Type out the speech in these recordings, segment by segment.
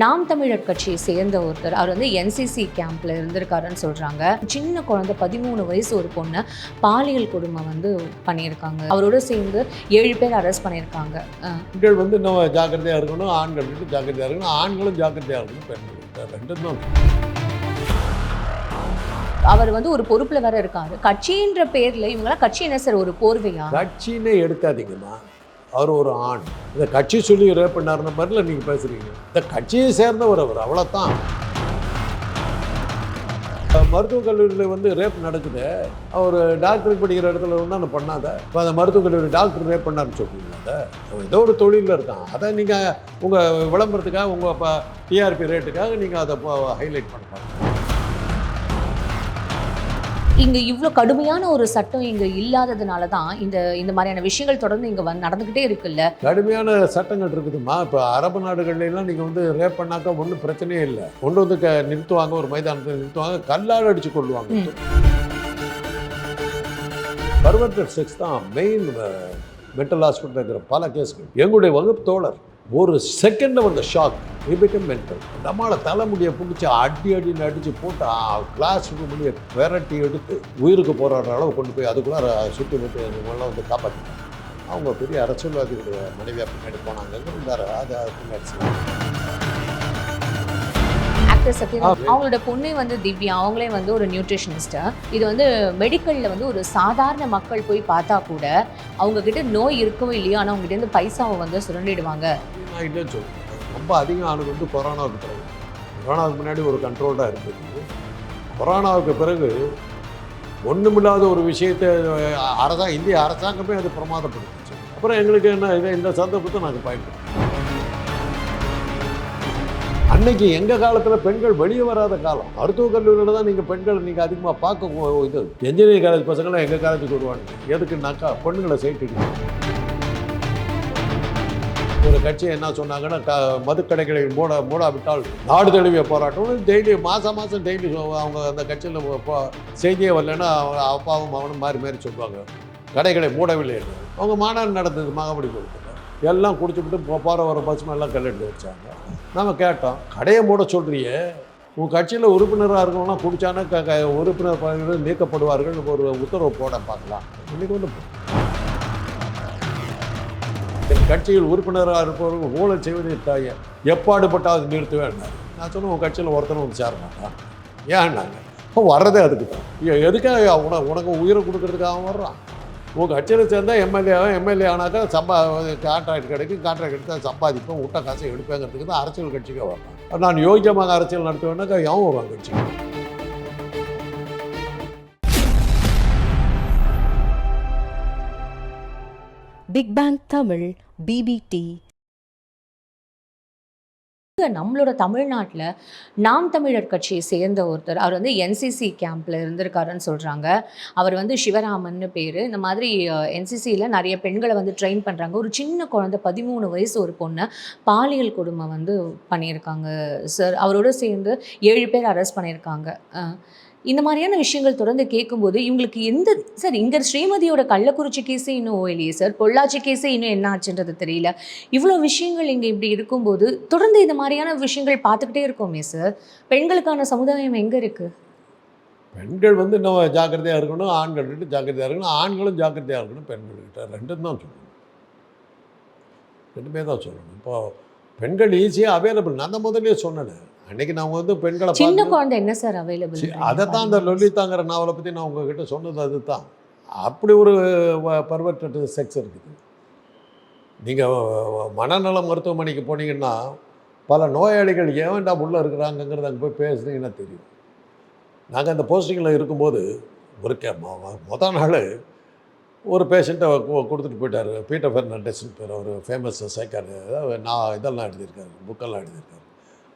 நாம் தமிழர் கட்சியை சேர்ந்த ஒருத்தர். அவர் வந்து என்சிசி கேம்ப்ல இருந்திருக்காருன்னு சொல்றாங்க. சின்ன குழந்தை பதிமூணு வயசு ஒரு பொண்ணை பாலியல் கொடுமை வந்து பண்ணியிருக்காங்க. அவரோட சேர்ந்து ஏழு பேர் அரெஸ்ட் பண்ணியிருக்காங்க. பெண்கள் வந்து இன்னும் ஜாக்கிரதையாக இருக்கணும் ஆண்கள் வந்து ஜாக்கிரதையாக இருக்கணும் ஆண்களும் ஜாக்கிரதையாக இருக்கணும் பெண்கள் ரெண்டும் தான். அவர் வந்து ஒரு பொறுப்புல வேற இருக்காரு. கட்சின்ற பேர்ல இவங்களாம் கட்சி என்ன சார் ஒரு போர்வையா? கட்சினே எடுக்காதீங்கம்மா. அவர் ஒரு ஆண். இந்த கட்சி சொல்லி ரேப் பண்ணாருன்ற மாதிரில நீங்கள் பேசுகிறீங்க இந்த கட்சியை சேர்ந்தவர் அவர் அவ்வளோத்தான் மருத்துவக் கல்லூரியில் வந்து ரேப் நடக்குது. அவர் டாக்டருக்கு படிக்கிற இடத்துல ஒன்றும் பண்ணாத. இப்போ அந்த மருத்துவக் கல்லூரி டாக்டர் ரேப் பண்ணாருன்னு சொல்றீங்களா அதை ஏதோ ஒரு தொழிலில் இருக்கான். அதை நீங்கள் உங்கள் விளம்பரத்துக்காக உங்கள் இப்போ டிஆர்பி ரேட்டுக்காக நீங்கள் அதை ஹைலைட் பண்ணுறாங்க இங்க இவ்வளோ கடுமையான ஒரு சட்டம் இங்க இல்லாததுனால தான் இந்த இந்த மாதிரியான விஷயங்கள் தொடர்ந்து இங்க வந்து நடந்துகிட்டே இருக்குல்ல? கடுமையான சட்டங்கள் இருக்குதுமா இப்போ அரபு நாடுகள்ல எல்லாம் நீங்கள் வந்து ரேப் பண்ணாக்கா ஒன்றும் பிரச்சனையே இல்லை. கொண்டு வந்து க நிறுத்துவாங்க ஒரு மைதானத்தில் நிறுத்துவாங்க கல்லால் அடித்து கொள்ளுவாங்க ம். பர்வர்டட் செக்ஸ் தான் மெயின் மென்டல் ஹாஸ்பிட்டல் இருக்கிற பல கேஸ்கள் எங்களுடைய வகுப்பு தோழர் ஒரு செகண்டில் வந்த ஷாக் பிகம் மென்டல் நம்மளை தலைமுடியை பிடிச்சி அடி அடின்னு அடித்து போட்டு கிளாஸ் ரூம்லேயே விரட்டி எடுத்து உயிருக்கு போராடுற அளவு கொண்டு போய் அதுக்குள்ளே சுற்றி விட்டு இவங்கெல்லாம் வந்து காப்பாற்றினாங்க அவங்க பெரிய அரசியல்வாதிகளுடைய மனைவியாக பின்னாடி போனாங்க. இருந்தார் அதை பின்னாடி ஆக்டர் சத்யராஜ். அவங்களோட பொண்ணே வந்து திவ்யா அவங்களே வந்து ஒரு நியூட்ரிஷனிஸ்ட் இது வந்து மெடிக்கல்ல வந்து ஒரு சாதாரண மக்கள் போய் பார்த்தா கூட அவங்க கிட்ட நோய் இருக்கோ இல்லையோ? ஆனால் அவங்க கிட்ட இருந்து பைசாவை வந்து சுரண்டிடுவாங்க. ரொம்ப அதிகம் ஆனது வந்து கொரோனாவுக்கு பிறகு. கொரோனாவுக்கு முன்னாடி ஒரு கண்ட்ரோல்டாக இருந்தது. கொரோனாவுக்கு பிறகு ஒன்றுமில்லாத ஒரு விஷயத்தை அரசா இந்திய அரசாங்கமே அது பிரமாதப்படுத்துச்சு. அப்புறம் எங்களுக்கு என்ன இதை இந்த சந்தர்ப்பத்தை நாங்கள் பயன்படுத்தோம் அன்னைக்கு எங்கள் காலத்தில் பெண்கள் வெளியே வராத காலம்? மருத்துவக் கல்லூரியில் தான் நீங்கள் பெண்களை நீங்கள் அதிகமாக பார்க்க இது என்ஜினியரிங் காலேஜ் பசங்களாம் எங்கள் காலேஜுக்கு வருவாங்க? எதுக்குன்னாக்கா பெண்களை சைட்டு ஒரு கட்சி என்ன சொன்னாங்கன்னா க மதுக்கடைகளை மூட மூடாவிட்டால் நாடு தழுவிய போராட்டம் டெய்லி மாதம் மாதம் டெய்லி அவங்க அந்த கட்சியில் செய்தியே வரலன்னா அவங்க அப்பாவும் அவனும் மாறி மாறி சொல்லுவாங்க. கடைகளை மூடவில்லை அவங்க மாநாடு நடந்தது மகாபலி கோலத்தில் எல்லாம் குடிச்சுவிட்டு போ- வர பஸ் எல்லாம் கல்லெடுத்து வச்சாங்க. நம்ம கேட்டோம் கடையை மூட சொல்றியே. உன் கட்சியில் உறுப்பினராக இருக்கணும்னா குடிச்சானா க க உறுப்பினர் பதவிகள் நீக்கப்படுவார்கள் ஒரு உத்தரவு போட பார்க்கலாம். இன்னைக்கு வந்து என் கட்சியில் உறுப்பினராக இருப்பவர்கள் ஊழல் செய்வதை தாய எப்பாடுபட்டாவது நிறுத்துவேன் நான் சொன்னேன் உன் கட்சியில் ஒருத்தனும் வந்து சேர மாட்டான். ஏன்னாங்க வர்றதே அதுக்கு தான். எதுக்காக உனக்கு உனக்கு உயிரை கொடுக்கறதுக்காக வர்றான்? உங்கள் கட்சியில் சேர்ந்தால் எம்எல்ஏ எம்எல்ஏ ஆனாக்கா சம்பா கான்ட்ராக்ட் கிடைக்கும் கான்ட்ராக்ட் எடுத்தால் சம்பாதிப்போம் விட்ட காசை எடுப்பேங்கிறதுக்கு தான் அரசியல் கட்சிக்கு வர்றான் நான் யோக்கியமாக அரசியல் நடத்துவேன்னாக்கா எவன் வருவான் கட்சிக்கு பிக் பேங் தமிழ் பிபிடி நம்மளோட தமிழ்நாட்டில் நாம் தமிழர் கட்சியை சேர்ந்த ஒருத்தர். அவர் வந்து என்சிசி கேம்ப்ல இருந்திருக்காருன்னு சொல்றாங்க. அவர் வந்து சிவராமன்னு பேர். இந்த மாதிரி என்சிசியில் நிறைய பெண்களை வந்து ட்ரெயின் பண்ணுறாங்க ஒரு சின்ன குழந்தை பதிமூணு வயசு ஒரு பொண்ணை பாலியல் கொடுமை வந்து பண்ணியிருக்காங்க சார் அவரோட சேர்ந்து ஏழு பேர் அரெஸ்ட் பண்ணியிருக்காங்க. இந்த மாதிரியான விஷயங்கள் தொடர்ந்து கேட்கும்போது இவங்களுக்கு எந்த சார் இங்கே ஸ்ரீமதியோட கள்ளக்குறிச்சி கேஸே இன்னும் இல்லையே சார்? பொள்ளாச்சி கேஸே இன்னும் என்ன ஆச்சுன்றது தெரியல. இவ்வளோ விஷயங்கள் இங்கே இப்படி இருக்கும்போது தொடர்ந்து இந்த மாதிரியான விஷயங்கள் பார்த்துக்கிட்டே இருக்கோமே சார். பெண்களுக்கான சமுதாயம் எங்கே இருக்குது பெண்கள் வந்து இன்னும் ஜாக்கிரதையாக இருக்கணும் ஆண்கள் ரெண்டு ஜாக்கிரதையாக இருக்கணும் ஆண்களும் ஜாக்கிரதையாக இருக்கணும் பெண்கள்கிட்ட ரெண்டும் தான் சொல்லணும். ரெண்டுமே தான் சொல்லணும். இப்போ பெண்கள் ஈஸியாக அவைலபிள் நான் தான் முதலே சொன்னேன். அன்னைக்கு நான் வந்து பெண்களை சின்ன குழந்தை என்ன சார் அவைலபிள் அதை தான் அந்த லொல்லித்தாங்கிற நாவலை பற்றி நான் உங்ககிட்ட சொன்னது அதுதான். அப்படி ஒரு பர்வர்டட் செக்ஸ் இருக்குது. நீங்கள் மனநல மருத்துவமனைக்கு போனீங்கன்னா பல நோயாளிகள் ஏன்டா உள்ளே இருக்கிறாங்கங்கிறத அங்கே போய் பேசுனீங்கன்னா தெரியும். நாங்கள் அந்த போஸ்டிங்கில் இருக்கும்போது ஒரு கே மொத நாள் ஒரு பேஷண்ட்டை கொடுத்துட்டு போயிட்டார். பீட்டர் ஃபெர்னாண்டஸ்னு பேர் ஒரு ஃபேமஸ் சைக்காரு நான் இதெல்லாம் எழுதியிருக்காரு புக்கெல்லாம் எழுதியிருக்காரு.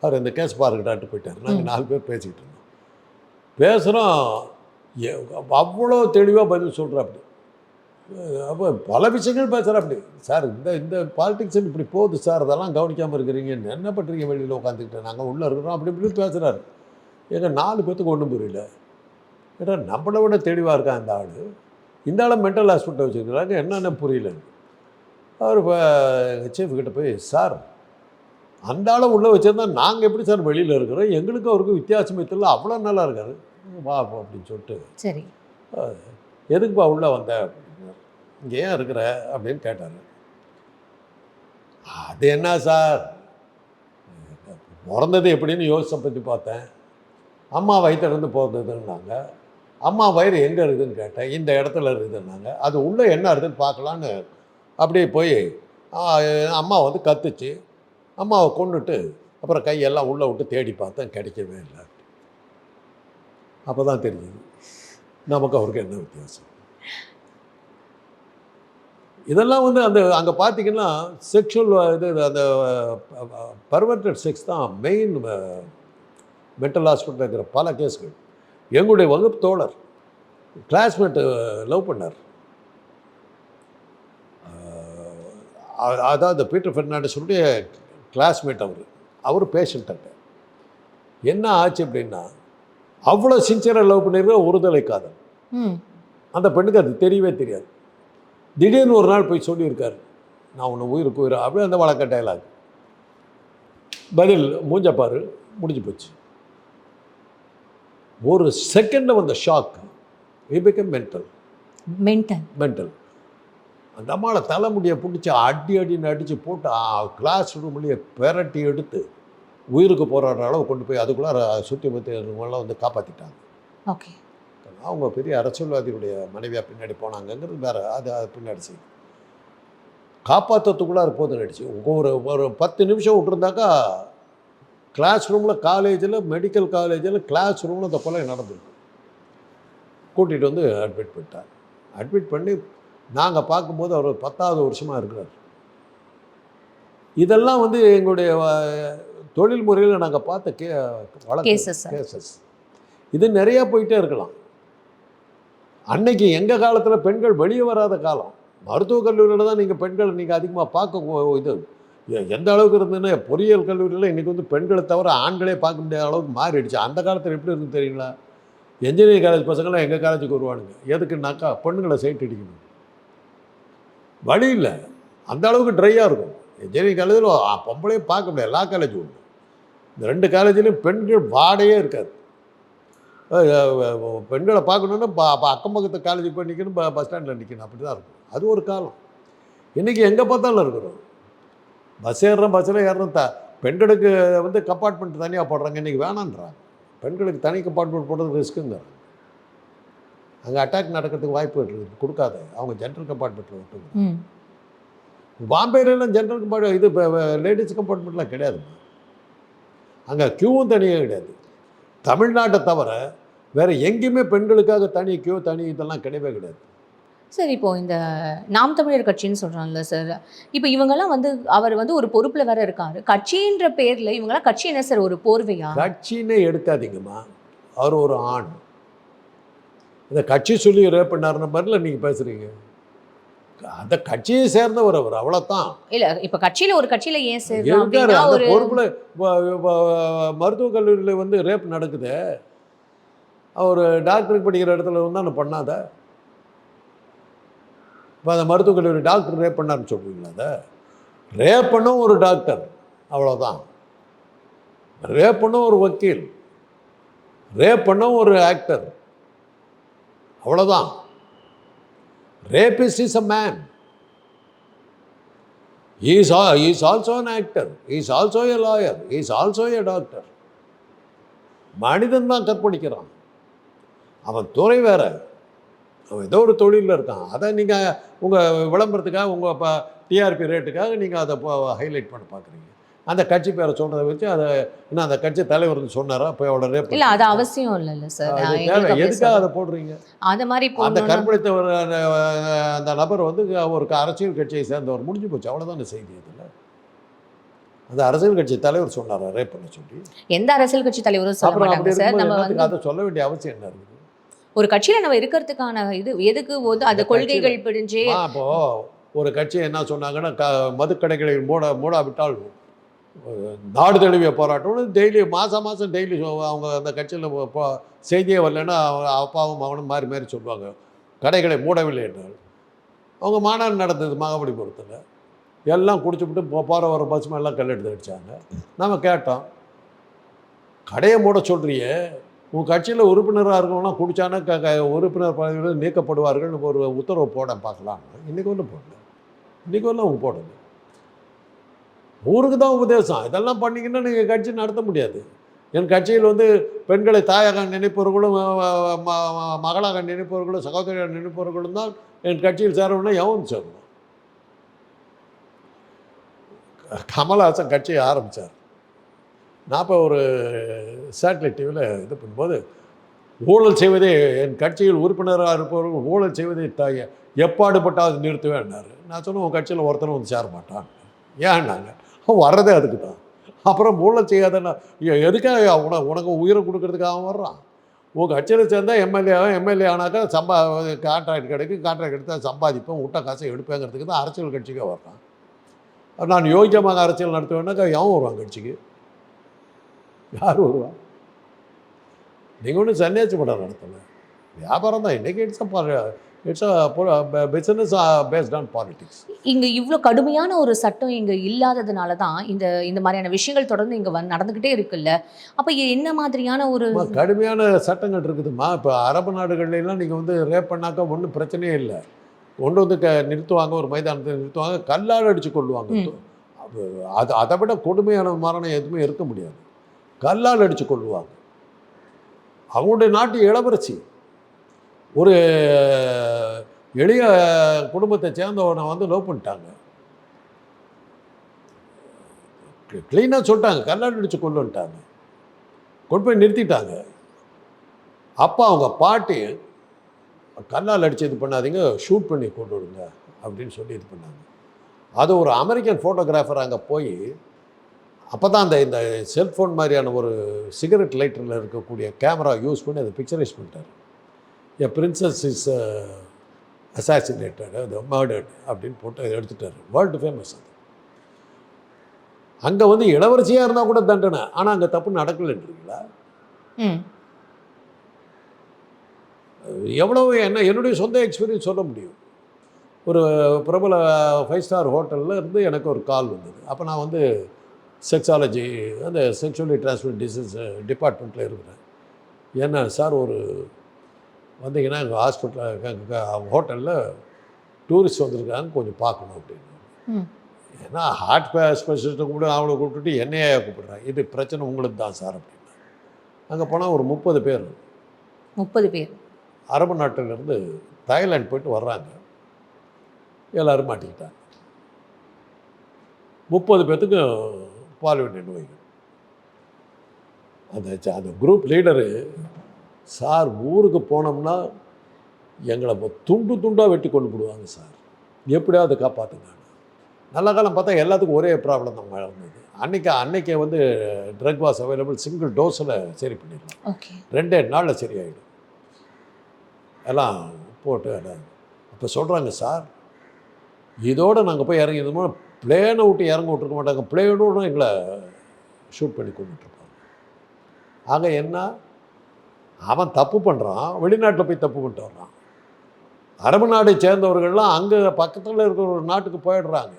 அவர் இந்த கேஸ் பாருக்கிட்டாட்டு போயிட்டார். நாங்கள் நாலு பேர் பேசிக்கிட்டு இருந்தோம். பேசுகிறோம் அவ்வளோ தெளிவாக பதில் சொல்கிறாப்படி அப்போ பல விஷயங்கள் பேசுகிறாப்படி சார் இந்த இந்த பாலிடிக்ஸ் இப்படி போகுது சார் அதெல்லாம் கவனிக்காமல் இருக்கிறீங்க. என்ன பண்ணுறீங்க வெளியில் உட்காந்துக்கிட்டு? நாங்கள் உள்ளே இருக்கிறோம் அப்படி இப்படின்னு பேசுகிறாரு எங்கள் நாலு பேத்துக்கு ஒன்றும் புரியல. ஏன்னா நம்மளை விட தெளிவாக இருக்கான் இந்த ஆள்? இந்த ஆளை மென்டல் ஹாஸ்பிட்டல் வச்சுருக்கிறாங்க. என்னென்ன புரியல அவர் இப்போ எங்கள் சீஃப் கிட்ட போய் சார் அந்த ஆளை உள்ளே வச்சிருந்தா நாங்கள் எப்படி சார் வெளியில் இருக்கிறோம்? எங்களுக்கும் அவருக்கும் வித்தியாசமே தெரியல. அவ்வளோ நல்லா இருக்காரு. வா அப்படின்னு சொல்லிட்டு. சரி. எதுக்குப்பா உள்ளே வந்த? இங்கே ஏன் இருக்கிற? அப்படின்னு கேட்டார். அது என்ன சார்? பிறந்தது எப்படின்னு யோசிச்ச பற்றி பார்த்தேன். அம்மா வயிற்றுலேருந்து பிறந்ததுன்னாங்க அம்மா வயிறு எங்கே இருக்குதுன்னு கேட்டேன். இந்த இடத்துல இருக்குதுன்னாங்க அது உள்ளே என்ன இருக்குதுன்னு பார்க்கலான்னு அப்படியே போய் அம்மா வந்து கத்துச்சு. அம்மாவை கொண்டுட்டு அப்புறம் கையெல்லாம் உள்ளே விட்டு தேடி பார்த்தேன் கிடைக்கவே இல்லை. அப்போ தான் தெரிஞ்சுது. நமக்கு அவருக்கு என்ன வித்தியாசம்? இதெல்லாம் வந்து அந்த அங்கே பார்த்தீங்கன்னா செக்ஷுவல் இது அந்த பர்வர்டட் செக்ஸ் தான் மெயின் மென்டல் ஹாஸ்பிட்டல் இருக்கிற பல கேஸ்கள். எங்களுடைய வகுப்பு தோழர் கிளாஸ்மேட்டு லவ் பண்ணார். அதாவது பீட்டர் ஃபெர்னாண்டஸுடைய கிளாஸ்மேட் அவர். அவர் பேஷண்ட்டாக என்ன ஆச்சு அப்படின்னா அவ்வளோ சின்சியராக லவ் பண்ணியிருக்க ஒருதலை காதல். அந்த பெண்ணுக்கு அது தெரியவே தெரியாது. திடீர்னு ஒரு நாள் போய் சொல்லியிருக்காரு நான் உன்னை உயிருக்கு உயிர் அப்படியே அந்த வழக்க டைலாக் பதில் மூஞ்ச பாரு முடிஞ்சு போச்சு. ஒரு செகண்டில் வந்த ஷாக் மென்டல் மென்டல் மென்டல் அந்த அம்மாவை தலைமுடியை பிடிச்சி அடி அடின்னு அடித்து போட்டு கிளாஸ் ரூம்லேயே பெரட்டி எடுத்து உயிருக்கு போராடுற அளவு கொண்டு போய் அதுக்குள்ளார சுற்றி பற்றி எல்லாம் வந்து காப்பாற்றிட்டாங்க ஓகே. அவங்க பெரிய அரசியல்வாதியுடைய மனைவியாக பின்னாடி போனாங்கங்கிறது வேற அது அது பின்னாடி செய்யும் காப்பாற்றத்துக்குள்ளார போது நடிச்சு ஒரு ஒரு பத்து நிமிஷம் விட்டுருந்தாக்கா கிளாஸ் ரூமில் காலேஜில் மெடிக்கல் காலேஜில் கிளாஸ் ரூமில் இந்த கொலை நடந்திருக்கு. கூட்டிகிட்டு வந்து அட்மிட் பண்ணிட்டார் அட்மிட் பண்ணி நாங்கள் பார்க்கும்போது அவர் பத்தாவது வருஷமாக இருக்கிறார். இதெல்லாம் வந்து எங்களுடைய தொழில் முறையில் நாங்கள் பார்த்த கே வழக்கு. கேசஸ் இது நிறையா போயிட்டே இருக்கலாம். அன்னைக்கு எங்கள் காலத்தில் பெண்கள் வெளியே வராத காலம் மருத்துவக் கல்லூரியில் தான் நீங்கள் பெண்களை நீங்கள் அதிகமாக பார்க்க இது எந்த அளவுக்கு இருந்ததுன்னா பொறியியல் கல்லூரியில் இன்றைக்கி வந்து பெண்களை தவிர ஆண்களே பார்க்க முடியாத அளவுக்கு மாறிடுச்சு. அந்த காலத்தில் எப்படி இருக்கு தெரியுங்களா? என்ஜினியரிங் காலேஜ் பசங்களாம் எங்கள் காலேஜுக்கு வருவானுங்க? எதுக்குன்னாக்கா பெண்களை சைட் அடிக்கணும். வழி இல்லை அந்த அளவுக்கு ட்ரையாக இருக்கும். இன்ஜினியரிங் காலேஜில் பொம்பளையும் பார்க்க முடியாது. எல்லா காலேஜும் உண்டு. இந்த ரெண்டு காலேஜ்லேயும் பெண்கள் வாடையே இருக்காது. பெண்களை பார்க்கணுன்னா அப்போ அக்கம் பக்கத்து காலேஜுக்கு போய் நிற்கணும் பஸ் ஸ்டாண்டில் நிற்கணும் அப்படி தான் இருக்கும். அது ஒரு காலம். இன்றைக்கி எங்கே பார்த்தாலும் இருக்கிறோம். பஸ் ஏறுறோம் பஸ்ஸில் ஏறுறோம். த பெண்களுக்கு வந்து கம்பார்ட்மெண்ட் தனியாக போடுறாங்க. இன்றைக்கி வேணான்றாங்க பெண்களுக்கு தனி கம்பார்ட்மெண்ட் போடுறது ரிஸ்க்குங்க அங்கே அட்டாக் நடக்கிறதுக்கு வாய்ப்பு இருக்குது கொடுக்காத. அவங்க ஜென்ரல் கம்பார்ட்மெண்ட்டில் விட்டுங்க ம். பாம்பேலாம் ஜென்ரல் கம்பார்ட் இது லேடிஸ் கம்பார்ட்மெண்ட்லாம் கிடையாது. அங்கே க்யூவும் தனியாக கிடையாது. தமிழ்நாட்டை தவிர வேறு எங்கேயுமே பெண்களுக்காக தனி க்யூ தனி இதெல்லாம் கிடையவே கிடையாது. சார் இப்போ இந்த நாம் தமிழர் கட்சின்னு சொல்றாங்கல்ல சார் இப்போ இவங்கெல்லாம் வந்து அவர் வந்து ஒரு பொறுப்புல வேற இருக்காரு. கட்சின்ற பேர்ல இவங்கெல்லாம் கட்சி என்ன சார் ஒரு போர்வையா? கட்சின்னே எடுக்காதீங்கம்மா. அவர் ஒரு ஆண். இந்த கட்சி சொல்லி ரேப் பண்ணாருன்ற மாதிரில நீங்கள் பேசுகிறீங்க அந்த கட்சியை சேர்ந்தவர் அவர் அவ்வளோதான் இல்ல இப்ப கட்சியில ஒரு கட்சியில ஏன் அந்த பொறுப்புல வ- மருத்துவக் கல்லூரியில் வந்து ரேப் நடக்குது. அவர் டாக்டருக்கு படிக்கிற இடத்துல வந்து நான் பண்ணாத? இப்போ அந்த மருத்துவக் கல்லூரி டாக்டர் ரேப் பண்ணாருன்னு சொல்லுவீங்களா அதை? ரேப் பண்ணும் ஒரு டாக்டர் அவ்வளோதான் ரேப் பண்ணும் ஒரு வக்கீல். ரேப் பண்ணும் ஒரு ஆக்டர். அவ்வளோதான் rapist is a man He is, al- he an actor an also a lawyer also also lawyer. Doctor மனிதன் தான் கற்பழிக்கிறான். அவன் துறை வேற. அவன் ஏதோ ஒரு தொழிலில் இருக்கான். அதை நீங்கள் உங்கள் விளம்பரத்துக்காக உங்கள் இப்போ டிஆர்பி ரேட்டுக்காக நீங்கள் அதை ஹைலைட் பண்ண பார்க்குறீங்க அந்த கட்சி பேரை சொன்னதை வச்சு அதை என்ன அந்த கட்சி தலைவர் சொன்னாரா? போய் ரேப் இல்ல அது அவசியம் இல்லைல்ல சார் எதுக்காக. அதை போடுறீங்க? அந்த மாதிரி அந்த போடணும்னா- கற்பழித்தவர் அந்த நபர் வந்து ஒரு அரசியல் கட்சியை சேர்ந்தவர். முடிஞ்சு போச்சு. அவ்வளோதான் செய்தி இதில் அந்த அரசியல் கட்சி தலைவர் சொன்னாரா ரேப் பண்ண சொல்லி? எந்த அரசியல் கட்சி தலைவரும் சொல்ல மாட்டாங்க சார் நம்ம வந்து அதை சொல்ல வேண்டிய அவசியம் என்ன இருக்குது? ஒரு கட்சியில நம்ம இருக்கிறதுக்கான இது எதுக்கு வந்து அந்த கொள்கைகள் பிடிஞ்சு அப்போ ஒரு கட்சி என்ன சொன்னாங்கன்னா மதுக்கடைகளை மூட மூடாவிட்டால் நாடு தழுவிய போராட்டம்னு டெய்லி மாதம் மாதம் டெய்லி அவங்க அந்த கட்சியில் செய்தியே வரலன்னா அவங்க அப்பாவும் அவனும் மாறி மாறி சொல்லுவாங்க. கடைகளை மூடவில்லை என்றால். அவங்க மாநாடு நடந்தது மகாபலிபுரத்தில் எல்லாம் குடிச்சுப்புட்டு போ போகிற வர பஸ் எல்லாம் கல்லெடுத்து அடித்தாங்க நம்ம கேட்டோம். கடையை மூட சொல்கிறியே உன் கட்சியில் உறுப்பினராக இருக்கவனா குடித்தானா க உறுப்பினர் பதவியில் நீக்கப்படுவார்கள் ஒரு உத்தரவு போட பார்க்கலாம் இன்றைக்கி ஒன்றும் போடல. இன்றைக்கி ஒன்றும் அவங்க போடல. ஊருக்கு தான் உபதேசம். இதெல்லாம் பண்ணிங்கன்னா நீங்கள் கட்சி நடத்த முடியாது. என் கட்சியில் வந்து பெண்களை தாயாக நினைப்பவர்களும் மகளாக நினைப்பவர்களும் சகோதரியாக நினைப்பவர்களும் தான் என் கட்சியில் சேரணும்னா எவன் சேரணும்? கமல்ஹாசன் கட்சியை ஆரம்பித்தார் நான் இப்போ ஒரு சேட்டலைட் டிவியில் இது பண்ணும்போது ஊழல் செய்வதே என் கட்சியில் உறுப்பினராக இருப்பவர்கள் ஊழல் செய்வதை தாய எப்பாடுபட்டால் நிறுத்துவேன்னாரு நான் சொன்னேன் உன் கட்சியில் ஒருத்தனும் வந்து சேர மாட்டான் ஏன்னாங்க அவன் வர்றதே அதுக்கு தான். அப்புறம் மூளை செய்யாதன்னா எதுக்காக உனக்கு உனக்கு உயிரை கொடுக்கறதுக்காக அவன் வர்றான்? உன் கட்சியில் சேர்ந்தால் எம்எல்ஏ எம்எல்ஏ ஆனாக்கா சம்பா கான்ட்ராக்ட் கிடைக்கும். கான்ட்ராக்ட் எடுத்தால் சம்பாதிப்பேன். விட்ட காசை எடுப்பேங்கிறதுக்கு தான் அரசியல் கட்சிக்கு வர்றான். நான் யோகியமாக அரசியல் நடத்துவேன்னாக்கா எவன் வருவான் கட்சிக்கு? யார் வருவான்? நீங்கள் ஒன்றும் சன்னியாசி படம் நடத்தலை. வியாபாரம் தான். இன்றைக்கி it's it's business based on politics இங்க இவ்வளோ கடுமையான ஒரு சட்டம் இங்க இல்லாததுனால தான் இந்த இந்த மாதிரியான விஷயங்கள் தொடர்ந்து இங்க வந்து நடந்துக்கிட்டே இருக்குல்ல. அப்ப என்ன மாதிரியான ஒரு கடுமையான சட்டங்கள் இருக்குதும்மா. இப்போ அரபு நாடுகள்ல எல்லாம் நீங்கள் வந்து ரேப் பண்ணாக்கா ஒன்றும் பிரச்சனையே இல்லை. கொண்டு வந்து க நிறுத்துவாங்க ஒரு மைதானத்தை நிறுத்துவாங்க கல்லால் அடித்து கொள்ளுவாங்க. அது அது அதை விட கொடுமையான மரணம் எதுவுமே இருக்க முடியாது. கல்லால் அடித்து கொள்ளுவாங்க அவங்களுடைய நாட்டு இளவரசி. ஒரு எளிய குடும்பத்தை சேர்ந்தவனை வந்து லவ் பண்ணிட்டாங்க. க்ளீனாக சொல்லிட்டாங்க. கல்லாடி அடித்து கொள்ளுன்ட்டாங்க கொண்டு போய் நிறுத்திட்டாங்க. அப்போ அவங்க பாட்டி கல்லால் அடித்து இது பண்ணாதீங்க ஷூட் பண்ணி கொண்டு விடுங்க அப்படின்னு சொல்லி இது பண்ணாங்க. அது ஒரு அமெரிக்கன் ஃபோட்டோகிராஃபர் அங்கே போய் அப்போ தான் அந்த இந்த செல்ஃபோன் மாதிரியான ஒரு சிகரெட் லைட்டரில் இருக்கக்கூடிய கேமரா யூஸ் பண்ணி அதை பிக்சரைஸ் பண்ணிட்டார். எ பிரின்சஸ் இஸ் அசாசினேட்டட் அது மர்டர்ட் அப்படின்னு போட்டு எடுத்துட்டார். வேர்ல்டு ஃபேமஸ் அது. அங்கே வந்து இளவரசியாக இருந்தால் கூட தண்டனை. ஆனால் அங்கே தப்பு நடக்கலைன்றீங்களா? எவ்வளவு என்ன என்னுடைய சொந்த எக்ஸ்பீரியன்ஸ் சொல்ல முடியும். ஒரு பிரபல ஃபைவ் ஸ்டார் ஹோட்டலில் இருந்து எனக்கு ஒரு கால் வந்தது. அப்போ நான் வந்து செக்ஸாலஜி அந்த செக்ஷுவலி டிரான்ஸ்மிட் டிசீஸ் டிபார்ட்மெண்ட்டில் இருக்கிறேன். என்ன சார் ஒரு வந்தீங்கன்னா எங்கள் ஹாஸ்பிட்டலில் எங்கள் ஹோட்டலில் டூரிஸ்ட் வந்திருக்காங்க கொஞ்சம் பார்க்கணும் அப்படின்னு. ஏன்னா ஹார்ட் ஸ்பெஷலிஸ்ட்டை கூட அவங்கள கூப்பிட்டுட்டு என்னையே கூப்பிடுறேன் இது பிரச்சனை உங்களுக்கு தான் சார் அப்படின்னு. அங்கே போனால் ஒரு முப்பது பேர். முப்பது பேர். அரபு நாட்டிலிருந்து தாய்லாந்து போயிட்டு வர்றாங்க. எல்லாரும் மாட்டிக்கிட்டாங்க. முப்பது பேர்த்துக்கு பால்வெண்ட் நோய்கள் அந்த அந்த குரூப் லீடரு சார் ஊருக்கு போனோம்னா எங்களை துண்டு துண்டாக வெட்டி கொண்டு போடுவாங்க சார். எப்படியாவது காப்பாற்றுங்க நல்ல காலம் பார்த்தா எல்லாத்துக்கும் ஒரே ப்ராப்ளம் தான் வந்தது. அன்னைக்கு அன்னைக்கே வந்து ட்ரக் வாஸ் அவைலபிள் சிங்கிள் டோஸில் சரி பண்ணிடலாம். ஓகே. ரெண்டே நாளில் சரியாயிடும் எல்லாம் போட்டு எல்லாம் அப்போ சொல்கிறாங்க சார் இதோடு நாங்கள் போய் இறங்கிருந்தோமோ பிளேனை விட்டு இறங்க விட்டுருக்க மாட்டாங்க. பிளேனோட எங்களை ஷூட் பண்ணி கொண்டுட்ருப்பாங்க ஆக என்ன? அவன் தப்பு பண்ணுறான் வெளிநாட்டில் போய் தப்பு பண்ணிட்டு வர்றான். அரபு நாடை சேர்ந்தவர்கள்லாம் அங்கே பக்கத்தில் இருக்கிற ஒரு நாட்டுக்கு போயிடுறாங்க.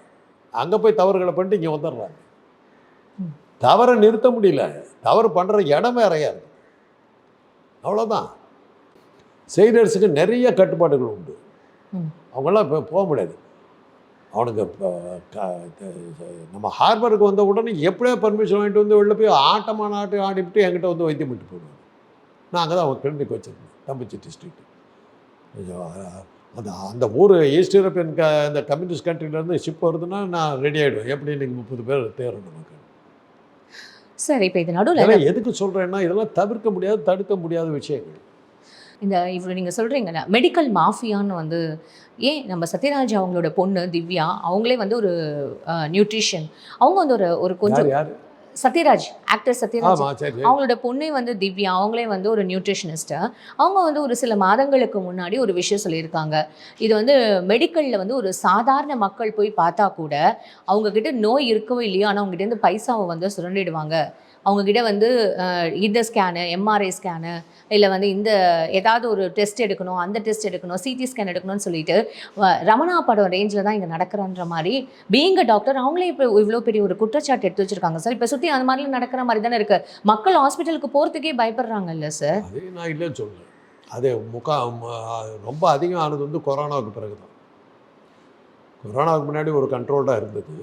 அங்கே போய் தவறுகளை பண்ணிட்டு இங்கே வந்துடுறாங்க. தவறை நிறுத்த முடியல. தவறு பண்ணுற இடம் வேறையா இருக்கு. அவ்வளோதான் செய்டர்ஸுக்கு நிறைய கட்டுப்பாடுகள் உண்டு. அவங்களாம் இப்போ போக முடியாது. அவனுக்கு நம்ம ஹார்பருக்கு வந்த உடனே எப்படியோ பர்மிஷன் வாங்கிட்டு வந்து வெளில போய் ஆட்டமான ஆட்டம் ஆடிவிட்டு என்கிட்ட வந்து வைத்தியம் பண்ணிட்டு போயிடுவாங்க. நான் அங்கே தான் அவன் கிளினிக் வச்சுருந்தேன் தம்பச்சிட்டி ஸ்ட்ரீட் கொஞ்சம் அந்த அந்த ஊர் ஈஸ்ட் யூரோப்பியன் க இந்த கம்யூனிஸ்ட் கண்ட்ரிலேருந்து ஷிப் வருதுன்னா நான் ரெடி ஆகிடுவேன் எப்படி இன்னைக்கு முப்பது பேர் தேரும் நமக்கு? சார் இப்போ இது நடுவில் எதுக்கு சொல்கிறேன்னா இதெல்லாம் தவிர்க்க முடியாது தடுக்க முடியாத விஷயங்கள். இந்த இவ்வளோ நீங்கள் சொல்கிறீங்கல்ல மெடிக்கல் மாஃபியான்னு வந்து ஏன் நம்ம சத்யராஜ் அவங்களோட பொண்ணு திவ்யா அவங்களே வந்து ஒரு நியூட்ரிஷன் அவங்க வந்து ஒரு ஒரு கொஞ்சம் சத்யராஜ் ஆக்டர் சத்யராஜ். அவங்களோட பொண்ணே வந்து திவ்யா அவங்களே வந்து ஒரு நியூட்ரிஷனிஸ்ட்டு அவங்க வந்து ஒரு சில மாதங்களுக்கு முன்னாடி ஒரு விஷயம் சொல்லியிருக்காங்க. இது வந்து மெடிக்கலில் வந்து ஒரு சாதாரண மக்கள் போய் பார்த்தா கூட அவங்க கிட்ட நோய் இருக்கவோ இல்லையோ ஆனால் அவங்ககிட்ட இருந்து பைசாவை வந்து சுரண்டிடுவாங்க. அவங்கக்கிட்ட வந்து இந்த ஸ்கேனு எம்ஆர்ஐ ஸ்கேனு இல்லை வந்து இந்த ஏதாவது ஒரு டெஸ்ட் எடுக்கணும் அந்த டெஸ்ட் எடுக்கணும் சிடி ஸ்கேன் எடுக்கணும்னு சொல்லிட்டு ரமணா படம் ரேஞ்சில் தான் இங்கே நடக்கிறன்ற மாதிரி பீங்க டாக்டர் அவங்களே இப்போ இவ்வளோ பெரிய ஒரு குற்றச்சாட்டு எடுத்து வச்சிருக்காங்க சார். இப்போ சுற்றி அந்த மாதிரிலாம் நடக்கிற மாதிரி தானே இருக்குது மக்கள் ஹாஸ்பிட்டலுக்கு போகிறதுக்கே பயப்படுறாங்கல்ல சார்? அதே நான் இல்லைன்னு சொல்லுவேன் அது முக்கா ரொம்ப அதிகம் ஆனது வந்து கொரோனாவுக்கு பிறகு தான் கொரோனாவுக்கு முன்னாடி ஒரு கண்ட்ரோல்டாக இருந்தது.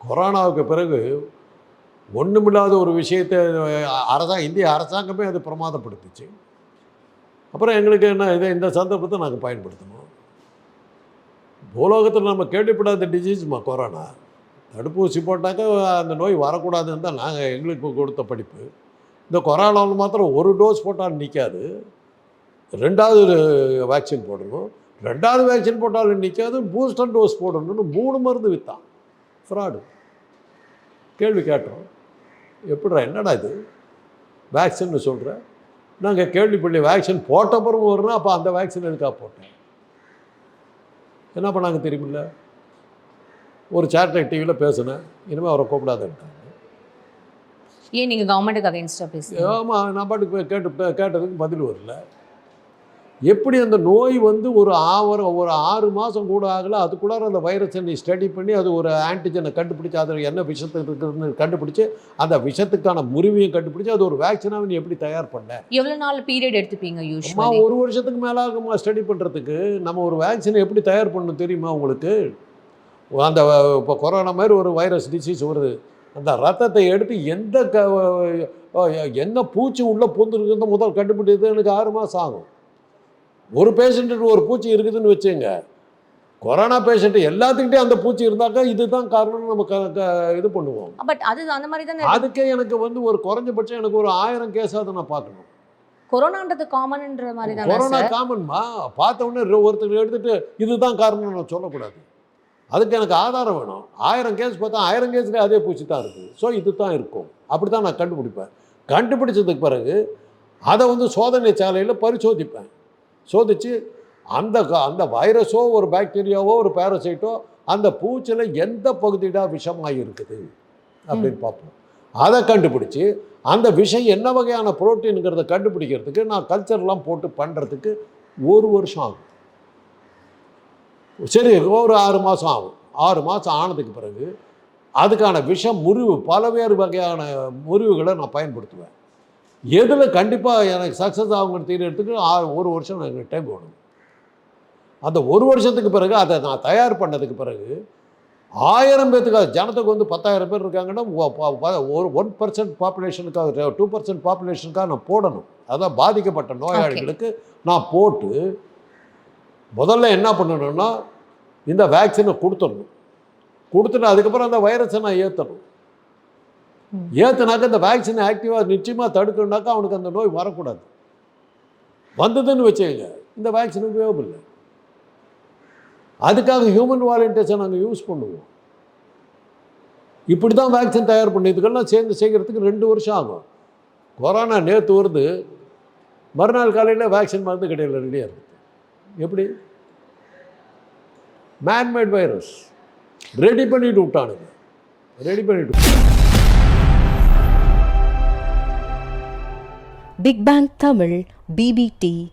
கொரோனாவுக்கு பிறகு ஒன்றுமில்லாத ஒரு விஷயத்தை அரசாங்க இந்திய அரசாங்கமே அது பிரமாதப்படுத்துச்சு. அப்புறம் எங்களுக்கு என்ன இதை இந்த சந்தர்ப்பத்தை நாங்கள் பயன்படுத்தணும். பூலோகத்தில் நம்ம கேள்விப்படாத டிசீஸ்மா கொரோனா தடுப்பூசி போட்டாக்க அந்த நோய் வரக்கூடாதுன்னு தான் நாங்கள் எங்களுக்கு கொடுத்த படிப்பு. இந்த கொரோனாவில் மாத்திரம் ஒரு டோஸ் போட்டால் நிற்காது ரெண்டாவது வேக்சின் போடணும். ரெண்டாவது வேக்சின் போட்டாலும் நிற்காது பூஸ்டர் டோஸ் போடணும்னு மூணு மருந்து விற்றான் ஃப்ராடு கேள்வி கேட்டோம். எப்படிடா என்னடா இது? வேக்சின்னு சொல்கிற நாங்கள் கேள்விப்பள்ளி வேக்சின் போட்ட பிறகு வரணும் அப்போ அந்த வேக்சின் எதுக்காக போட்டேன்? என்ன பண்ணாங்க தெரியுமில்ல? ஒரு சேட்டலைட் டிவியில் பேசினேன் இனிமேல் அவரை கூப்பிடாதுன்ட்டாங்க. ஏன் நீங்கள் கவர்மெண்ட்டுக்கு அகைன்ஸ்டாக பேசுகிறீங்க ஆமாம் நான் பாட்டுக்கு கேட்டு கேட்டதுக்கு பதில் வரல எப்படி அந்த நோய் வந்து ஒரு ஆவர ஒரு ஆறு மாதம் கூட ஆகலை அதுக்குள்ளார அந்த வைரஸை நீ ஸ்டடி பண்ணி அது ஒரு ஆன்டிஜனை கண்டுபிடிச்சி அதில் என்ன விஷத்து இருக்குதுன்னு கண்டுபிடிச்சி அந்த விஷத்துக்கான முறிவையும் கண்டுபிடிச்சி அது ஒரு வேக்சினாக நீ எப்படி தயார் பண்ண? எவ்வளோ நாள் பீரியட் எடுத்துப்பீங்க யூஸ்வலி ஒரு வருஷத்துக்கு மேலே ஆகுமா ஸ்டடி பண்ணுறதுக்கு நம்ம ஒரு வேக்சினை எப்படி தயார் பண்ணணும் தெரியுமா உங்களுக்கு? அந்த இப்போ கொரோனா மாதிரி ஒரு வைரஸ் டிசீஸ் வருது. அந்த ரத்தத்தை எடுத்து எந்த க என்ன பூச்சி உள்ளே பூந்துருக்குன்னு முதல் கண்டுபிடிக்கிறது எனக்கு ஆறு மாதம் ஆகும். ஒரு பேஷண்ட்டுக்கு ஒரு பூச்சி இருக்குதுன்னு வச்சுங்க. கொரோனா பேஷண்ட்டு எல்லாத்துக்கிட்டே அந்த பூச்சி இருந்தாக்கா இதுதான் காரணம்னு நம்ம இது பண்ணுவோம். பட் அது அந்த மாதிரி தானே அதுக்கே எனக்கு வந்து ஒரு குறைஞ்சபட்சம் எனக்கு ஒரு ஆயிரம் கேஸாவது நான் பார்க்கணும். கொரோனான்றது காமன்ன்ற மாதிரி தானே கொரோனா காமன்மா பார்த்த உடனே ஒருத்தர் எடுத்துட்டு இதுதான் காரணம் நான் சொல்லக்கூடாது. அதுக்கு எனக்கு ஆதாரம் வேணும். ஆயிரம் கேஸ் பார்த்தா ஆயிரம் கேஸ்லேயே அதே பூச்சி தான் இருக்குது. ஸோ இது தான் இருக்கும். அப்படி தான் நான் கண்டுபிடிப்பேன். கண்டுபிடிச்சதுக்கு பிறகு அதை வந்து சோதனை சாலையில் பரிசோதிப்பேன். சோதித்து அந்த அந்த வைரஸோ ஒரு பாக்டீரியாவோ ஒரு பேரசைட்டோ அந்த பூச்சியில் எந்த பகுதிடா விஷமாக இருக்குது அப்படின்னு பார்ப்போம். அதை கண்டுபிடிச்சி அந்த விஷம் என்ன வகையான புரோட்டீனுங்கிறத கண்டுபிடிக்கிறதுக்கு நான் கல்ச்சர்லாம் போட்டு பண்ணுறதுக்கு ஒரு வருஷம் ஆகும். சரி ஒரு ஆறு மாதம் ஆகும். ஆறு மாதம் ஆனதுக்கு பிறகு அதுக்கான விஷம் முறிவு பலவேறு வகையான முறிவுகளை நான் பயன்படுத்துவேன். எதில் கண்டிப்பாக எனக்கு சக்ஸஸ் ஆகுங்கிற தெரியறதுக்கு ஆ- ஒரு வருஷம் எனக்கு டைம் வேணும் அந்த ஒரு வருஷத்துக்கு பிறகு அதை நான் தயார் பண்ணதுக்கு பிறகு ஆயிரம் பேத்துக்கு அது ஜனத்துக்கு வந்து பத்தாயிரம் பேர் இருக்காங்கன்னா ஒரு ஒன் பர்சன்ட் பாப்புலேஷனுக்காக டூ பர்சன்ட் பாப்புலேஷனுக்காக நான் போடணும். அதான் பாதிக்கப்பட்ட நோயாளிகளுக்கு நான் போட்டு முதல்ல என்ன பண்ணணும்னா இந்த வேக்சினை கொடுத்துடணும். கொடுத்துட்டு அதுக்கப்புறம் அந்த வைரஸை நான் ஏற்றணும். ஏற்றுனாக்க இந்த வேக்சினை ஆக்டிவாக நிச்சயமாக தடுக்கணுனாக்கா அவனுக்கு அந்த நோய் வரக்கூடாது. வந்ததுன்னு வச்சுக்கோங்க இந்த வேக்சின் உபயோகம் இல்லை. அதுக்காக ஹியூமன் வாலண்டியர்ஸை நாங்கள் யூஸ் பண்ணுவோம். இப்படி தான் வேக்சின் தயார் பண்ணி இதுக்கெல்லாம் சேர்ந்து செய்கிறதுக்கு ரெண்டு வருஷம் ஆகும். கொரோனா நேற்று வருது மறுநாள் காலையில் வேக்சின் மருந்து கடையில் ரெடியாக இருக்குது எப்படி? மேன்மேட் வைரஸ் ரெடி பண்ணிட்டு விட்டானுங்க. ரெடி பண்ணிட்டு பிக் பேங் தமிழ் பிபிடி